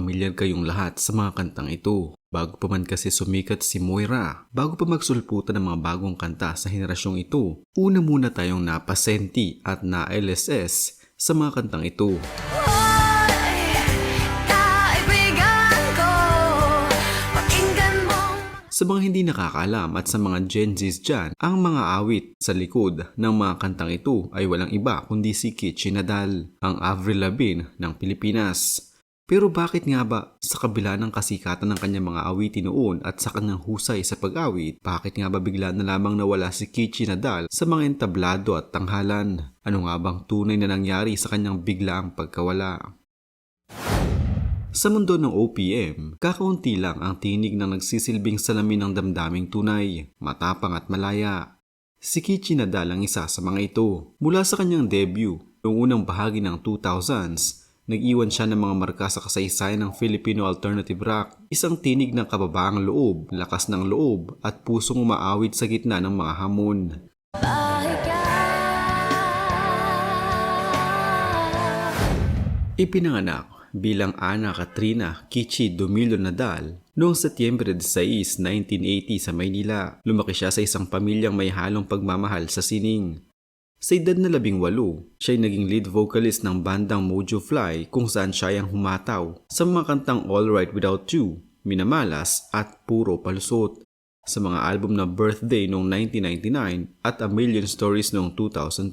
pamilyar kayong lahat sa mga kantang ito. Bago pa man kasi sumikat si Moira, bago pa magsulputan ng mga bagong kanta sa henerasyong ito, una muna tayong napasenti at na-LSS sa mga kantang ito. Sa mga hindi nakakaalam at sa mga Gen Zs dyan, ang mga awit sa likod ng mga kantang ito ay walang iba kundi si Kichi Nadal, ang Avril Lavigne ng Pilipinas. Pero bakit nga ba sa kabila ng kasikatan ng kanyang mga awitin noon at sa kanyang husay sa pag-awit, bakit nga ba bigla na lamang nawala si Kichi Nadal sa mga entablado at tanghalan? Ano nga bang tunay na nangyari sa kanyang biglaang pagkawala? Sa mundo ng OPM, kakaunti lang ang tinig ng nagsisilbing salamin ng damdaming tunay, matapang at malaya. Si Kichi Nadal ang isa sa mga ito. Mula sa kanyang debut, noong unang bahagi ng 2000s, nag-iwan siya ng mga marka sa kasaysayan ng Filipino alternative rock. Isang tinig ng kababaang loob, lakas ng loob, at pusong umaawit sa gitna ng mga hamon. Ipinanganak bilang Ana Katrina Kichi Domilo Nadal noong Setyembre 16, 1980 sa Maynila. Lumaki siya sa isang pamilyang may halong pagmamahal sa sining. Sa edad na labing walo, siya ay naging lead vocalist ng bandang Mojo Fly kung saan siya ang humataw sa mga kantang All Right Without You, Minamalas at Puro Palusot sa mga album na Birthday noong 1999 at A Million Stories noong 2002.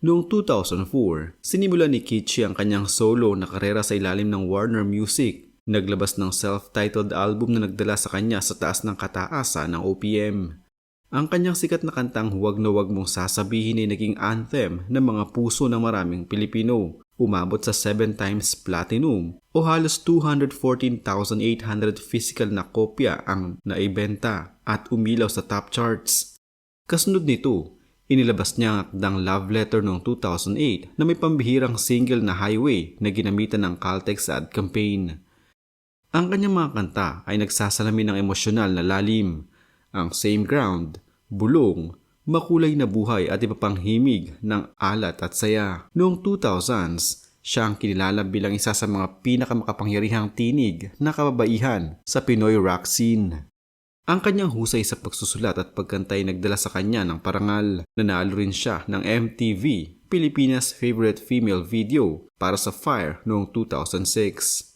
Noong 2004, sinimula ni Kichi ang kanyang solo na karera sa ilalim ng Warner Music. Naglabas ng self-titled album na nagdala sa kanya sa taas ng kataasan ng OPM. Ang kanyang sikat na kantang Huwag na Huwag Mong Sasabihin ay naging anthem ng mga puso ng maraming Pilipino. Umabot sa 7 times platinum o halos 214,800 physical na kopya ang naibenta at umilaw sa top charts. Kasunod nito, Inilabas niya ang akdang love letter noong 2008 na may pambihirang single na highway na ginamitan ng Caltex ad campaign. Ang kanyang mga kanta ay nagsasalamin ng emosyonal na lalim, ang same ground, bulong, makulay na buhay at iba pang himig ng alat at saya. Noong 2000s, siya ang kinilala bilang isa sa mga pinakamakapangyarihang tinig na kababaihan sa Pinoy rock scene. Ang kanyang husay sa pagsusulat at pagkantay nagdala sa kanya ng parangal. Nanalo rin siya ng MTV, Pilipinas Favorite Female Video para sa Fire noong 2006.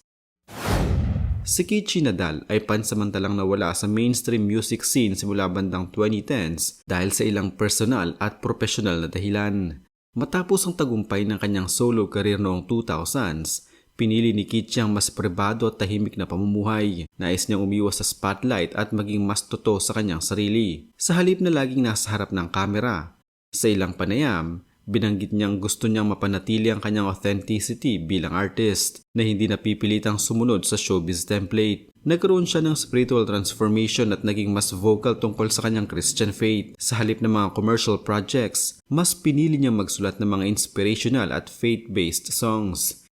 Si Kichi Nadal ay pansamantalang nawala sa mainstream music scene simula bandang 2010s dahil sa ilang personal at profesional na dahilan. Matapos ang tagumpay ng kanyang solo career noong 2000s, Pinili ni Kitty ang mas pribado at tahimik na pamumuhay. Nais niyang umiwas sa spotlight at maging mas totoo sa kanyang sarili. Sa halip na laging nasa harap ng kamera. Sa ilang panayam, binanggit niyang gusto niyang mapanatili ang kanyang authenticity bilang artist na hindi napipilitang sumunod sa showbiz template. Nagkaroon siya ng spiritual transformation at naging mas vocal tungkol sa kanyang Christian faith. Sa halip ng mga commercial projects, mas pinili niyang magsulat ng mga inspirational at faith-based songs.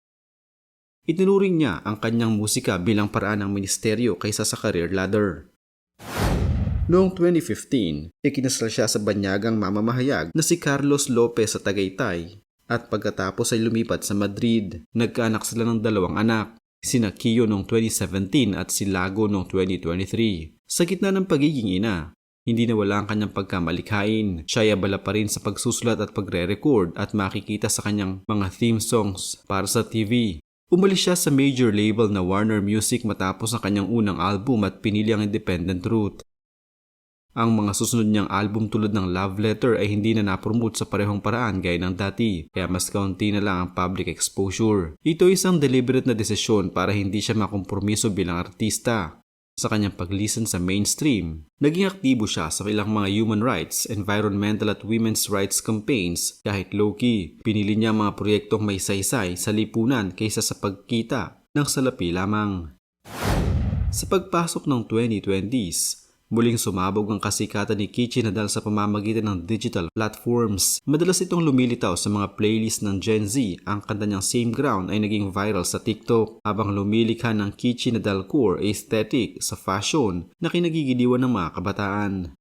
Itinuring niya ang kanyang musika bilang paraan ng ministeryo kaysa sa career ladder. Noong 2015, ikinasal siya sa banyagang mamamahayag na si Carlos Lopez sa Tagaytay at pagkatapos ay lumipat sa Madrid. Nagkaanak sila ng dalawang anak, sina Kio noong 2017 at si Lago noong 2023. Sa gitna ng pagiging ina, hindi nawala ang kanyang pagkamalikhain. Siya ay abala pa rin sa pagsusulat at pagre-record at makikita sa kanyang mga theme songs para sa TV. Umalis siya sa major label na Warner Music matapos ang kanyang unang album at pinili ang independent route. Ang mga susunod niyang album tulad ng Love Letter ay hindi na napromote sa parehong paraan gaya ng dati, kaya mas kaunti na lang ang public exposure. Ito ay isang deliberate na desisyon para hindi siya makompromiso bilang artista sa kanyang paglisan sa mainstream. Naging aktibo siya sa ilang mga human rights, environmental at women's rights campaigns kahit low-key. Pinili niya mga proyektong may saysay sa lipunan kaysa sa pagkita ng salapi lamang. Sa pagpasok ng 2020s, Muling sumabog ang kasikatan ni Kichi Nadal sa pamamagitan ng digital platforms. Madalas itong lumilitaw sa mga playlist ng Gen Z. Ang kanta niyang Same Ground ay naging viral sa TikTok habang lumilikha ng Kichi Nadal core aesthetic sa fashion na kinagigiliwan ng mga kabataan.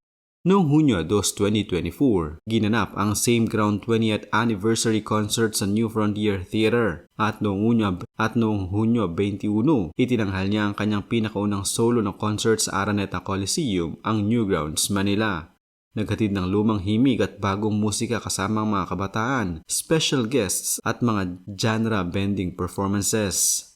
Noong Hunyo 2, 2024, ginanap ang Same Ground 20th Anniversary Concert sa New Frontier Theater at noong Hunyo, at noong Hunyo 21, itinanghal niya ang kanyang pinakaunang solo na concert sa Araneta Coliseum, ang Newgrounds, Manila. Naghatid ng lumang himig at bagong musika kasama ang mga kabataan, special guests at mga genre-bending performances.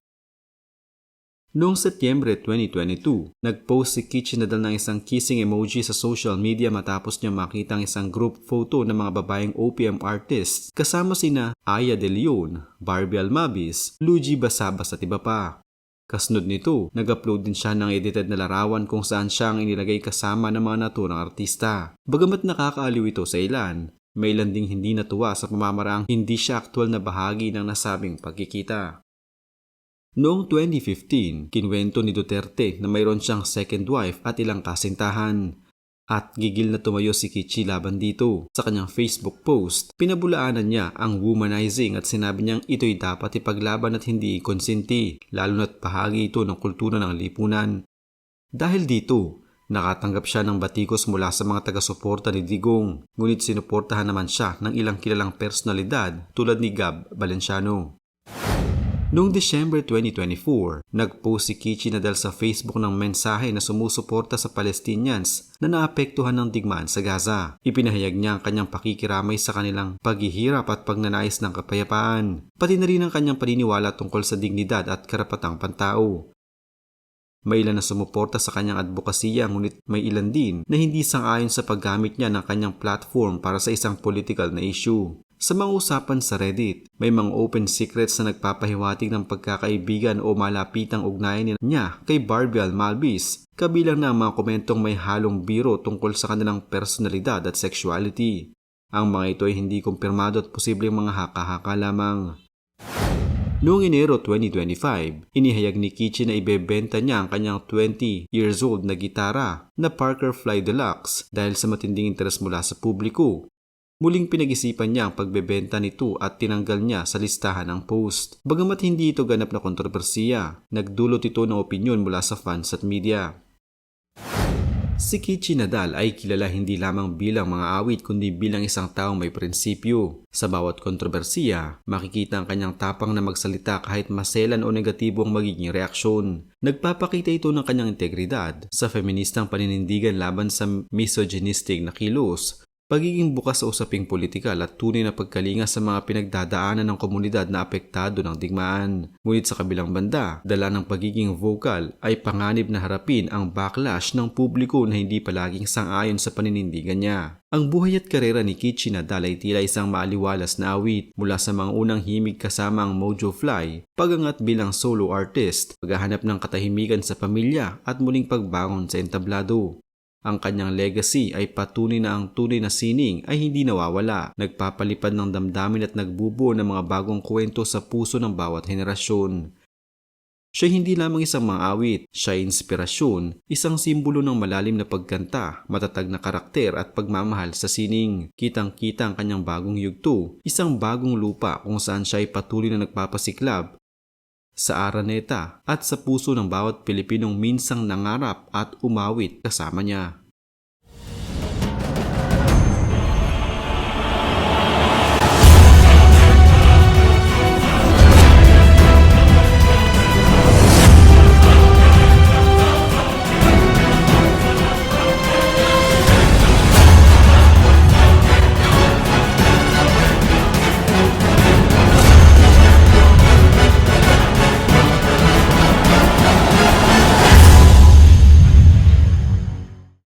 Noong Setyembre 2022, nag-post si Kichi Nadal ng isang kissing emoji sa social media matapos niya makita ang isang group photo ng mga babaeng OPM artists kasama sina Aya De Leon, Barbie Almabis, Luigi Basabas at iba pa. Kasunod nito, nag-upload din siya ng edited na larawan kung saan siya ang inilagay kasama ng mga naturang artista. Bagamat nakakaaliw ito sa ilan, may ilan ding hindi natuwa sa pamamaraang hindi siya aktwal na bahagi ng nasabing pagkikita. Noong 2015, kinwento ni Duterte na mayroon siyang second wife at ilang kasintahan. At gigil na tumayo si Kichi laban dito. Sa kanyang Facebook post, pinabulaanan niya ang womanizing at sinabi niyang ito'y dapat ipaglaban at hindi konsenti, lalo na't bahagi ito ng kultura ng lipunan. Dahil dito, nakatanggap siya ng batikos mula sa mga taga-suporta ni Digong, ngunit sinuportahan naman siya ng ilang kilalang personalidad tulad ni Gab Valenciano. Noong December 2024, nag-post si Kichi Nadal sa Facebook ng mensahe na sumusuporta sa Palestinians na naapektuhan ng digmaan sa Gaza. Ipinahayag niya ang kanyang pakikiramay sa kanilang paghihirap at pagnanais ng kapayapaan, pati na rin ang kanyang paniniwala tungkol sa dignidad at karapatang pantao. May ilan na sumuporta sa kanyang advokasya ngunit may ilan din na hindi sang-ayon sa paggamit niya ng kanyang platform para sa isang political na issue. Sa mga usapan sa Reddit, may mga open secrets na nagpapahiwatig ng pagkakaibigan o malapitang ugnayan niya kay Barbie Almalbis, kabilang na ang mga komentong may halong biro tungkol sa kanilang personalidad at sexuality. Ang mga ito ay hindi kumpirmado at posibleng mga haka-haka lamang. Noong Enero 2025, inihayag ni Kichi na ibebenta niya ang kanyang 20 years old na gitara na Parker Fly Deluxe dahil sa matinding interes mula sa publiko. Muling pinag-isipan niya ang pagbebenta nito at tinanggal niya sa listahan ng post. Bagamat hindi ito ganap na kontrobersiya, nagdulot ito ng opinyon mula sa fans at media. Si Kichi Nadal ay kilala hindi lamang bilang mga awit kundi bilang isang taong may prinsipyo. Sa bawat kontrobersiya, makikita ang kanyang tapang na magsalita kahit maselan o negatibo ang magiging reaksyon. Nagpapakita ito ng kanyang integridad sa feministang paninindigan laban sa misogynistic na kilos pagiging bukas sa usaping politikal at tunay na pagkalinga sa mga pinagdadaanan ng komunidad na apektado ng digmaan. Ngunit sa kabilang banda, dala ng pagiging vocal ay panganib na harapin ang backlash ng publiko na hindi palaging sang-ayon sa paninindigan niya. Ang buhay at karera ni Kichi Nadal ay tila isang maaliwalas na awit mula sa mga unang himig kasama ang Mojo Fly, pagangat bilang solo artist, paghahanap ng katahimikan sa pamilya at muling pagbangon sa entablado. Ang kanyang legacy ay patunay na ang tunay na sining ay hindi nawawala, nagpapalipad ng damdamin at nagbubuo ng mga bagong kwento sa puso ng bawat henerasyon. Siya hindi lamang isang maawit, siya ay inspirasyon, isang simbolo ng malalim na pagkanta, matatag na karakter at pagmamahal sa sining. Kitang-kita ang kanyang bagong yugto, isang bagong lupa kung saan siya ay patuloy na nagpapasiklab sa Araneta at sa puso ng bawat Pilipinong minsang nangarap at umawit kasama niya.